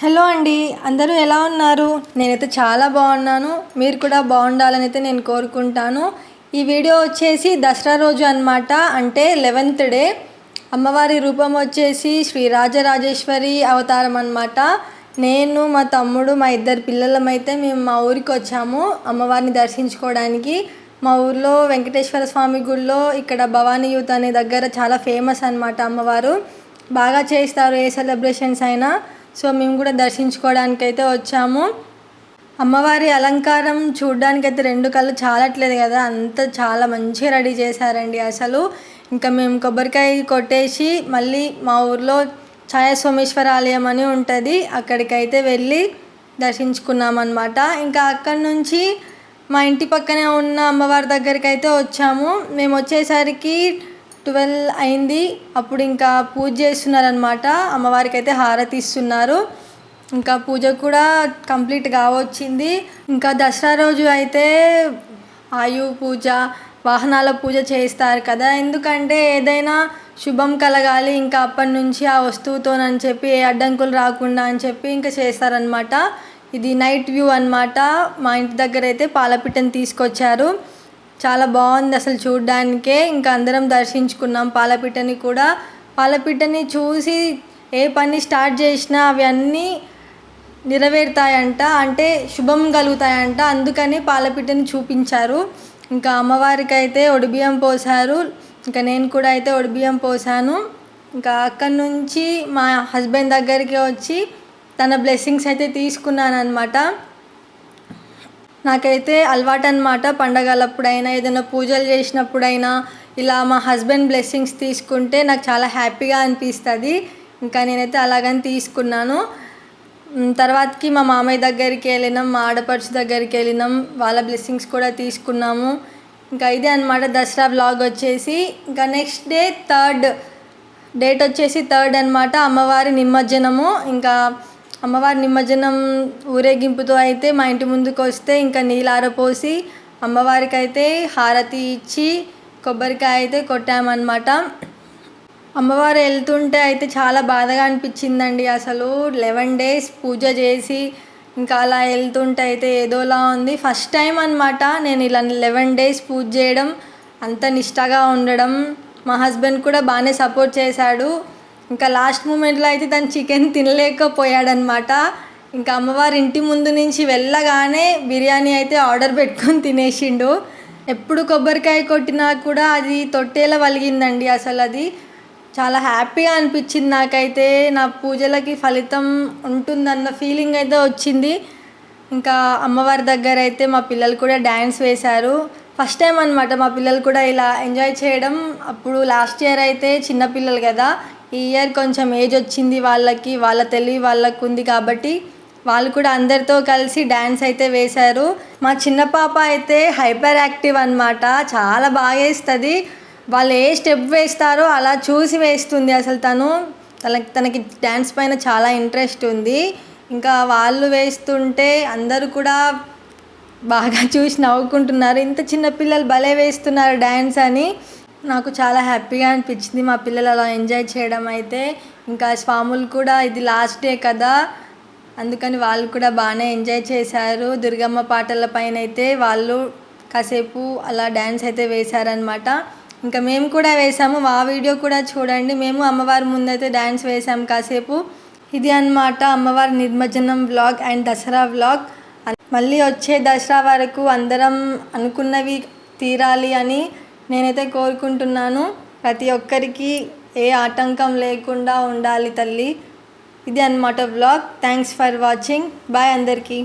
Hello అండి అందరూ ఎలా ఉన్నారు? నేనైతే చాలా బాగున్నాను. మీరు కూడా బాగుండాలని అయితే నేను కోరుకుంటాను. ఈ వీడియో వచ్చేసి దసరా రోజు అన్నమాట. అంటే లెవెన్త్ డే. అమ్మవారి రూపం వచ్చేసి శ్రీ రాజరాజేశ్వరి అవతారం అనమాట నేను మా తమ్ముడు మా ఇద్దరు పిల్లలమైతే మేము మా ఊరికి వచ్చాము అమ్మవారిని దర్శించుకోవడానికి. మా ఊర్లో వెంకటేశ్వర స్వామి గుడిలో ఇక్కడ భవానీ యూత్ అనే దగ్గర చాలా ఫేమస్ అనమాట అమ్మవారు. బాగా చేస్తారు ఏ సెలబ్రేషన్స్ అయినా. సో మేము కూడా దర్శించుకోవడానికి అయితే వచ్చాము. అమ్మవారి అలంకారం చూడ్డానికైతే రెండు కళ్ళు చాలట్లేదు కదా అంత చాలా మంచిగా రెడీ చేశారండి అసలు. ఇంకా మేము కొబ్బరికాయ కొట్టేసి మళ్ళీ మా ఊర్లో ఛాయ సోమేశ్వర ఆలయం అని ఉంటుంది అక్కడికైతే వెళ్ళి దర్శించుకున్నామన్నమాట. ఇంకా అక్కడి నుంచి మా ఇంటి పక్కనే ఉన్న అమ్మవారి దగ్గరికి అయితే వచ్చాము. మేము వచ్చేసరికి ట్వెల్వ్ అయింది. అప్పుడు ఇంకా పూజ చేస్తున్నారనమాట అమ్మవారికి అయితే హారతి ఇస్తున్నారు. ఇంకా పూజ కూడా కంప్లీట్ కావచ్చింది. ఇంకా దసరా రోజు అయితే ఆయు పూజ వాహనాల పూజ చేస్తారు కదా. ఎందుకంటే ఏదైనా శుభం కలగాలి ఇంకా అప్పటి నుంచి ఆ వస్తువుతోనని చెప్పి ఏ అడ్డంకులు రాకుండా అని చెప్పి ఇంకా చేస్తారనమాట ఇది నైట్ వ్యూ అన్నమాట. మా ఇంటి దగ్గర అయితే పాలపిట్టని తీసుకొచ్చారు. చాలా బాగుంది అసలు చూడ్డానికే. ఇంకా అందరం దర్శించుకున్నాం. పాలపిట్టని కూడా. పాలపిట్టని చూసి ఏ పని స్టార్ట్ చేసినా అవి అన్నీ నెరవేరుతాయంట. అంటే శుభం కలుగుతాయంట. అందుకని పాలపిట్టని చూపించారు. ఇంకా అమ్మవారికి అయితే ఒడిబియ్యం పోసారు ఇంకా నేను కూడా అయితే ఒడిబియ్యం పోసాను ఇంకా అక్కడి నుంచి మా హస్బెండ్ దగ్గరికి వచ్చి తన బ్లెస్సింగ్స్ అయితే తీసుకున్నాను అనమాట నాకైతే అలవాటు అనమాట పండగలప్పుడైనా ఏదైనా పూజలు చేసినప్పుడైనా ఇలా మా హస్బెండ్ బ్లెస్సింగ్స్ తీసుకుంటే నాకు చాలా హ్యాపీగా అనిపిస్తుంది. ఇంకా నేనైతే అలాగని తీసుకున్నాను. తర్వాతకి మా మామయ్య దగ్గరికి వెళ్ళినాం మా ఆడపడుచు దగ్గరికి వెళ్ళినాం వాళ్ళ బ్లెస్సింగ్స్ కూడా తీసుకున్నాము. ఇంకా ఇదే అనమాట దసరా బ్లాగ్ వచ్చేసి. ఇంకా నెక్స్ట్ డే థర్డ్ డేట్ వచ్చేసి థర్డ్ అనమాట అమ్మవారి నిమజ్జనము. ఇంకా అమ్మవారి నిమజ్జనం ఊరేగింపుతో అయితే మా ఇంటి ముందుకు వస్తే ఇంకా నీళ్ళు ఆరపోసి అమ్మవారికి అయితే హారతి ఇచ్చి కొబ్బరికాయ అయితే కొట్టామన్నమాట. అమ్మవారు వెళ్తుంటే అయితే చాలా బాధగా అనిపించిందండి. అసలు లెవెన్ డేస్ పూజ చేసి ఇంకా అలా వెళ్తుంటే అయితే ఏదోలా ఉంది. ఫస్ట్ టైం అనమాట నేను ఇలా లెవెన్ డేస్ పూజ చేయడం అంత నిష్టగా ఉండడం. మా హస్బెండ్ కూడా బాగానే సపోర్ట్ చేశాడు. ఇంకా లాస్ట్ మూమెంట్లో అయితే తను చికెన్ తినలేకపోయాడనమాట. ఇంకా అమ్మవారి ఇంటి ముందు నుంచి వెళ్ళగానే బిర్యానీ అయితే ఆర్డర్ పెట్టుకొని తినేసిండు. ఎప్పుడు కొబ్బరికాయ కొట్టినా కూడా అది తొట్టేలా వలిగిందండి అసలు అది. చాలా హ్యాపీగా అనిపించింది నాకైతే. నా పూజలకి ఫలితం ఉంటుందన్న ఫీలింగ్ అయితే వచ్చింది. ఇంకా అమ్మవారి దగ్గర అయితే మా పిల్లలు కూడా డ్యాన్స్ వేశారు. ఫస్ట్ టైం అనమాట మా పిల్లలు కూడా ఇలా ఎంజాయ్ చేయడం. అప్పుడు లాస్ట్ ఇయర్ అయితే చిన్నపిల్లలు కదా. ఈ ఇయర్ కొంచెం ఏజ్ వచ్చింది వాళ్ళకి వాళ్ళ తెలివి వాళ్ళకు ఉంది కాబట్టి వాళ్ళు కూడా అందరితో కలిసి డ్యాన్స్ అయితే వేశారు. మా చిన్న పాప అయితే హైపర్ యాక్టివ్ అనమాట చాలా బాగా వేస్తుంది. వాళ్ళు ఏ స్టెప్ వేస్తారో అలా చూసి వేస్తుంది అసలు తను. తనకి తనకి డ్యాన్స్ పైన చాలా ఇంట్రెస్ట్ ఉంది. ఇంకా వాళ్ళు వేస్తుంటే అందరూ కూడా బాగా చూసి నవ్వుకుంటున్నారు. ఇంత చిన్న పిల్లలు భలే వేస్తున్నారు డ్యాన్స్ అని. నాకు చాలా హ్యాపీగా అనిపించింది మా పిల్లలు అలా ఎంజాయ్ చేయడం అయితే. ఇంకా స్వాములు కూడా ఇది లాస్ట్ డే కదా. అందుకని వాళ్ళు కూడా బాగానే ఎంజాయ్ చేశారు. దుర్గమ్మ పాటల పైన అయితే వాళ్ళు కాసేపు అలా డ్యాన్స్ అయితే వేశారనమాట ఇంకా మేము కూడా వేసాము ఆ వీడియో కూడా చూడండి. మేము అమ్మవారి ముందైతే డ్యాన్స్ వేసాము కాసేపు. ఇది అన్నమాట అమ్మవారి నిర్మజనం వ్లాగ్ అండ్ దసరా వ్లాగ్ మళ్ళీ వచ్చే దసరా వరకు అందరం అనుకున్నవి తీరాలి అని నేనైతే కోరుకుంటున్నాను ప్రతి ఒక్కరికి ఏ ఆటంకం లేకుండా ఉండాలి తల్లి. ఇది అన్నమాట vlog thanks for watching bye అందరికీ.